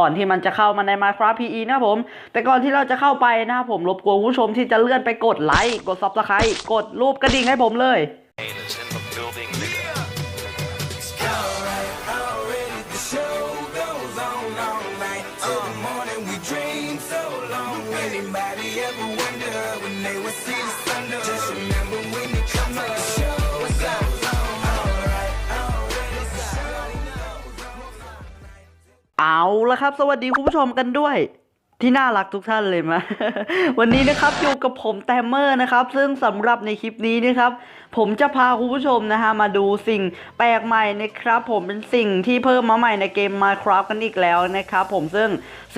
ก่อนที่มันจะเข้ามาใน Minecraft PE นะครับผม แต่ก่อนที่เราจะเข้าไปนะครับผมรบกวนผู้ชมที่จะเลื่อนไปกดไลค์ กด Subscribe กดรูปกระดิ่งให้ผมเลย เอาละครับ สวัสดีคุณผู้ชมกันด้วย ที่น่ารักทุกท่านเลยมาวันนี้นะครับอยู่กับผมแตมเมอร์นะครับ ซึ่งสำหรับในคลิปนี้นะครับ ผมจะพาคุณผู้ชมนะฮะมาดูสิ่งแปลกใหม่นะครับ ผมเป็นสิ่งที่เพิ่มมาใหม่ในเกม Minecraft กันอีกแล้วนะครับผมซึ่ง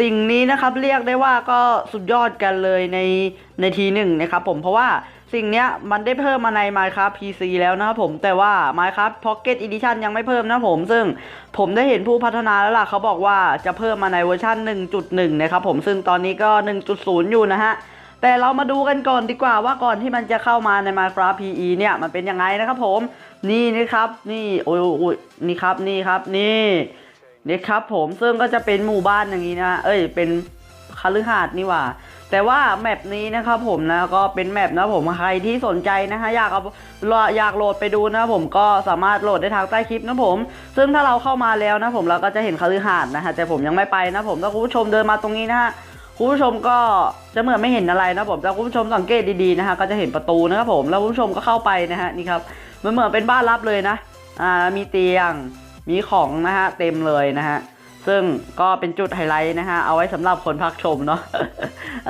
สิ่งนี้นะครับเรียกได้ว่าก็สุดยอดกันเลยในในทีหนึ่งนะครับผมเพราะว่า สิ่งเนี้ยมันได้เพิ่มมาใน Minecraft PC แล้วนะครับผมแต่ว่า Minecraft Pocket Edition ยังไม่เพิ่มนะผม ซึ่งผมได้เห็นผู้พัฒนาแล้วล่ะเขาบอกว่าจะเพิ่มมาในเวอร์ชัน1.1 นะครับผมซึ่งตอนนี้ก็ 1.0 อยู่นะฮะแต่เรามาดูกันก่อนดีกว่าว่าก่อนที่มันจะเข้ามาใน Minecraft PE เนี่ยมันเป็นยังไงนะครับผมนี่นะครับนี่โอ้ยโอ้นี่ครับนี่ครับนี่นี่ครับผมซึ่งก็จะเป็นหมู่บ้านอย่างนี้นะเอ้ยเป็นคฤหาสน์นี่หว่า แต่ว่าแมปนี้นะครับผมนะก็เป็นแมปนะผมใครที่สนใจนะฮะอยากเอาอยากโหลดไปดูนะผมก็สามารถโหลดได้ทางใต้คลิปนะผม ซึ่งถ้าเราเข้ามาแล้วนะผมเราก็จะเห็นคฤหาสน์นะฮะแต่ผมยังไม่ไปนะผมถ้าคุณผู้ชมเดินมาตรงนี้นะฮะคุณผู้ชมก็จะเหมือนไม่เห็นอะไรนะผมแต่คุณผู้ชมสังเกตดีๆนะฮะก็จะเห็นประตูนะครับผมแล้วคุณผู้ชมก็เข้าไปนะฮะนี่ครับมันเหมือนเป็นบ้านลับเลยนะอ่ามีเตียงมีของนะฮะเต็มเลยนะฮะ ซึ่งก็เป็นจุดไฮไลท์นะฮะ เอาไว้สำหรับคนพักชมเนาะ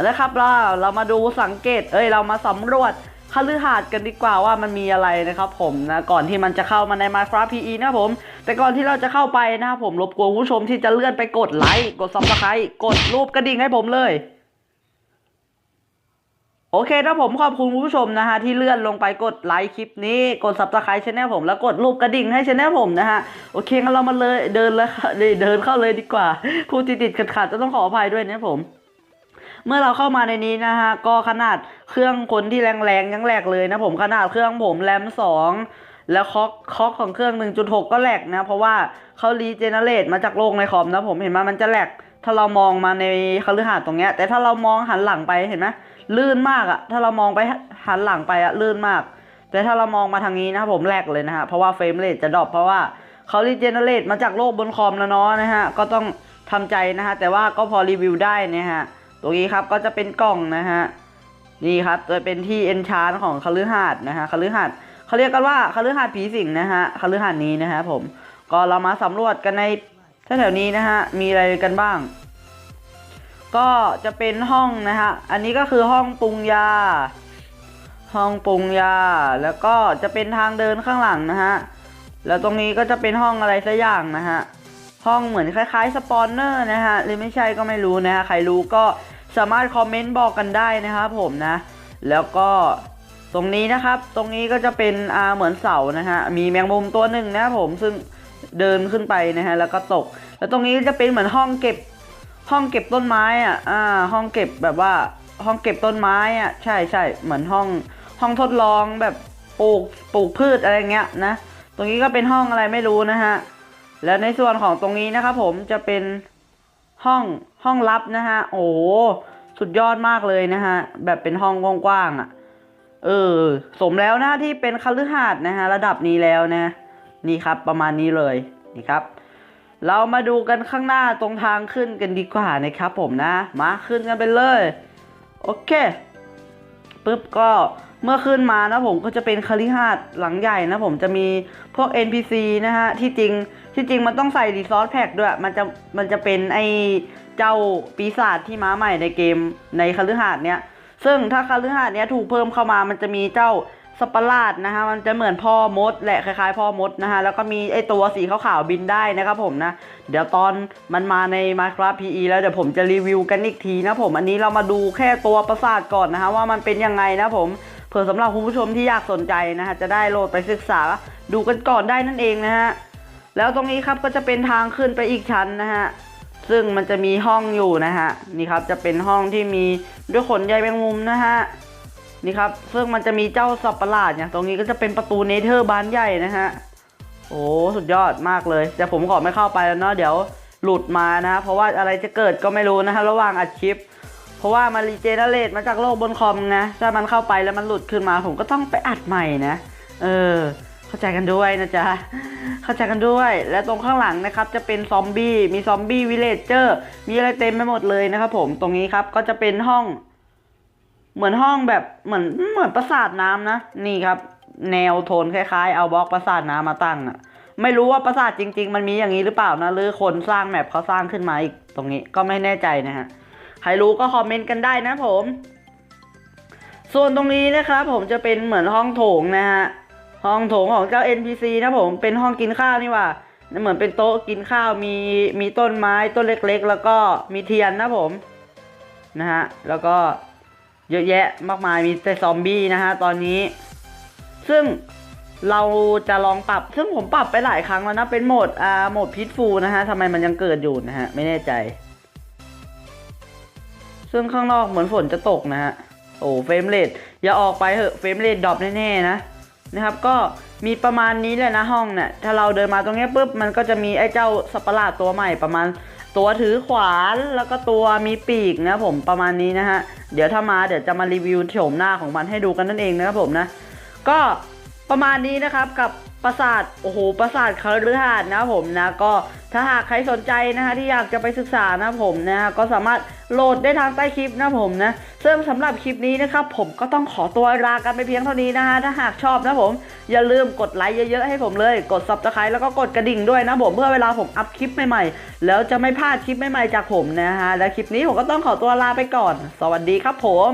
นะครับเราเรามาดูสังเกต เอ้ย เรามาสำรวจคฤหาสน์กันดีกว่าว่ามันมีอะไรนะครับผมนะก่อนที่มันจะเข้ามาใน Minecraft PE นะผม แต่ก่อนที่เราจะเข้าไปนะครับผมรบกวนผู้ชมที่จะเลื่อนไปกดไลค์กดซับสไครต์กดรูปกระดิ่งให้ผมเลย โอเคนะผมขอบคุณคุณผู้ชมนะฮะที่เลื่อนลงไปกดไลค์คลิปนี้กด subscribe ช anel ผมแล้วกดรูปกระดิ่งให้ช anel ผมนะฮะโอเคงั้นเรามาเลยเดินเลยเดินเข้าเลยดีกว่าผู้ติดติดขัดขัดจะต้องขออภัยด้วยนะผม เมื่อเราเข้ามาในนี้นะฮะก็ขนาดเครื่องคนที่แรงๆยังแหลกเลยนะผมขนาดเครื่องผมแรมสองแล้วคอกคอกของเครื่อง 1.6 ก็แหลกนะ เพราะว่าเขารีเจเนเรตมาจากโลกในคอมนะผมเห็นไหมมันจะแหลกถ้าเรามองมาในคฤหาสน์ตรงเนี้ยแต่ถ้าเรามองหันหลังไปเห็นไหม ลื่นมากอะถ้าเรามองไปหันหลังไปอะลื่นมาก แต่ถ้าเรามองมาทางนี้นะครับผมแลกเลยนะฮะเพราะว่าเฟรมเรทจะดรอปเพราะว่าเขารีเจเนเรตมาจากโลกบนคอมแล้วเนาะนะฮะก็ต้องทำใจนะฮะแต่ว่าก็พอรีวิวได้นะฮะตรงนี้ครับก็จะเป็นกล่องนะฮะนี่ครับจะเป็นที่เอนชานของคฤหาสน์นะฮะคฤหาสน์เขาเรียกกันว่าคฤหาสน์ผีสิงนะฮะคฤหาสน์นี้นะฮะผมก็เรามาสำรวจกันในแถวๆนี้นะฮะมีอะไรกันบ้าง ก็จะเป็นห้องนะฮะ อันนี้ก็คือห้องปรุงยา ห้องปรุงยา แล้วก็จะเป็นทางเดินข้างหลังนะฮะ แล้วตรงนี้ก็จะเป็นห้องอะไรสักอย่างนะฮะ ห้องเหมือนคล้ายๆสปอนเนอร์นะฮะ หรือไม่ใช่ก็ไม่รู้นะฮะ ใครรู้ก็สามารถคอมเมนต์บอกกันได้นะครับผมนะ แล้วก็ตรงนี้นะครับ ตรงนี้ก็จะเป็นอาเหมือนเสานะฮะ มีแมงมุมตัวหนึ่งนะผม ซึ่งเดินขึ้นไปนะฮะ แล้วก็ตก แล้วตรงนี้จะเป็นเหมือนห้องเก็บ ห้องเก็บต้นไม้อะอ่าห้องเก็บแบบว่าห้องเก็บต้นไม้อะใช่ใช่เหมือนห้องห้องทดลองแบบปลูกปลูกพืชอะไรเงี้ยนะ ตรงนี้ก็เป็นห้องอะไรไม่รู้นะฮะแล้วในส่วนของตรงนี้นะครับผมจะเป็นห้องห้องลับนะฮะ โอ้โหสุดยอดมากเลยนะฮะ แบบเป็นห้องกว้างๆอะ่ะ เออ สมแล้วนะที่เป็นคฤหาสน์นะฮะ ระดับนี้แล้วนะ นี่ครับประมาณนี้เลย นี่ครับ เรามาดูกันข้างหน้าตรงทางขึ้นกันดีกว่านะครับผมนะ มาขึ้นกันไปเลย โอเคปุ๊บก็เมื่อขึ้นมานะผมก็จะเป็นคฤหาสน์หลังใหญ่นะผมจะมีพวก NPC นะฮะที่จริงที่จริงมันต้องใส่รีซอสแพ็กด้วย มันจะมันจะเป็นไอเจ้าปีศาจที่มาใหม่ในเกมในคฤหาสน์เนี้ยซึ่งถ้าคฤหาสน์เนี้ยถูกเพิ่มเข้ามามันจะมีเจ้า สปาร์ลาดนะฮะมันจะเหมือนพ่อมดแหละคล้ายๆ พ่อมดนะฮะแล้วก็มีไอตัวสีขาวๆบินได้นะครับผมนะ เดี๋ยวตอนมันมาใน Minecraft PE แล้วเดี๋ยวผมจะรีวิวกันอีกทีนะผมอันนี้เรามาดูแค่ตัวประสาทก่อนนะฮะว่ามันเป็นยังไงนะผมเผื่อสำหรับคุณผู้ชมที่อยากสนใจนะฮะจะได้โหลดไปศึกษาดูกันก่อนได้นั่นเองนะฮะแล้วตรงนี้ครับก็จะเป็นทางขึ้นไปอีกชั้นนะฮะซึ่งมันจะมีห้องอยู่นะฮะนี่ครับจะเป็นห้องที่มีด้วยขนใยแมงมุมนะฮะ นี่ครับ ซึ่งมันจะมีเจ้าสัตว์ประหลาดเนี่ย ตรงนี้ก็จะเป็นประตูเนเธอร์บานใหญ่นะฮะ โอ้สุดยอดมากเลย แต่ผมขอไม่เข้าไปแล้วเนาะ เดี๋ยวหลุดมานะ เพราะว่าอะไรจะเกิดก็ไม่รู้นะฮะ ระหว่างอัดคลิป เพราะว่ามันรีเจเนเรตมาจากโลกบนคอมนะ ถ้ามันเข้าไปแล้วมันหลุดขึ้นมา ผมก็ต้องไปอัดใหม่นะ เออ เข้าใจกันด้วยนะจ๊ะ เข้าใจกันด้วย และตรงข้างหลังนะครับ จะเป็นซอมบี้ มีซอมบี้วิลเลจเจอร์ มีอะไรเต็มไปหมดเลยนะครับผม ตรงนี้ครับ ก็จะเป็นห้อง เหมือนห้องแบบเหมือนเหมือนปราสาทน้ำนะ นี่ครับ แนวโทนคล้ายๆ เอาบล็อกปราสาทน้ำมาตั้งอะไม่รู้ว่าปราสาทจริง ๆ มันมีอย่างนี้หรือเปล่านะ หรือคนสร้างแมปเขาสร้างขึ้นมาอีกตรงนี้ก็ไม่แน่ใจนะฮะใครรู้ก็คอมเมนต์กันได้นะผม ส่วนตรงนี้นะครับผมจะเป็นเหมือนห้องโถงนะฮะห้องโถงของเจ้า NPC นะผมเป็นห้องกินข้าวนี่ว่าเหมือนเป็นโต๊ะกินข้าวมีมีต้นไม้ต้นเล็ก ๆ แล้วก็มีเทียนนะผมนะฮะแล้วก็ เยอะแยะมากมายมีแต่ซอมบี้นะฮะตอนนี้ ซึ่งเราจะลองปรับ ซึ่งผมปรับไปหลายครั้งแล้วนะ เป็นโหมดอ่าโหมดพิษฟูนะฮะทำไมมันยังเกิดอยู่นะฮะ ไม่แน่ใจ ซึ่งข้างนอกเหมือนฝนจะตกนะฮะ โอ้เฟรมเรทอย่าออกไปเหอะเฟรมเรทดรอปแน่ๆนะนะครับ ก็มีประมาณนี้แหละนะห้องเนี่ยถ้าเราเดินมาตรงนี้ปุ๊บมันก็จะมีไอ้เจ้าสัตว์ประหลาดตัวใหม่ประมาณ ตัวถือขวานแล้วก็ตัวมีปีกนะผมประมาณนี้นะฮะ เดี๋ยวถ้ามาเดี๋ยวจะมารีวิวโฉมหน้าของมันให้ดูกันนั่นเองนะครับผมนะ ก็ประมาณนี้นะครับกับ ปราสาทโอ้โหปราสาทคฤหาสน์นะผมนะก็ถ้าหากใครสนใจนะฮะที่อยากจะไปศึกษานะผมนะก็สามารถโหลดได้ทางใต้คลิปนะผมนะซึ่งสำหรับคลิปนี้นะครับผมก็ต้องขอตัวลากันไปเพียงเท่านี้นะฮะถ้าหากชอบนะผม อย่าลืมกดไลค์เยอะๆให้ผมเลย กด subscribe แล้วก็กดกระดิ่งด้วยนะผมเพื่อเวลาผมอัพคลิปใหม่ๆ แล้วจะไม่พลาดคลิปใหม่ๆจากผมนะฮะและคลิปนี้ผมก็ต้องขอตัวลาไปก่อน สวัสดีครับผม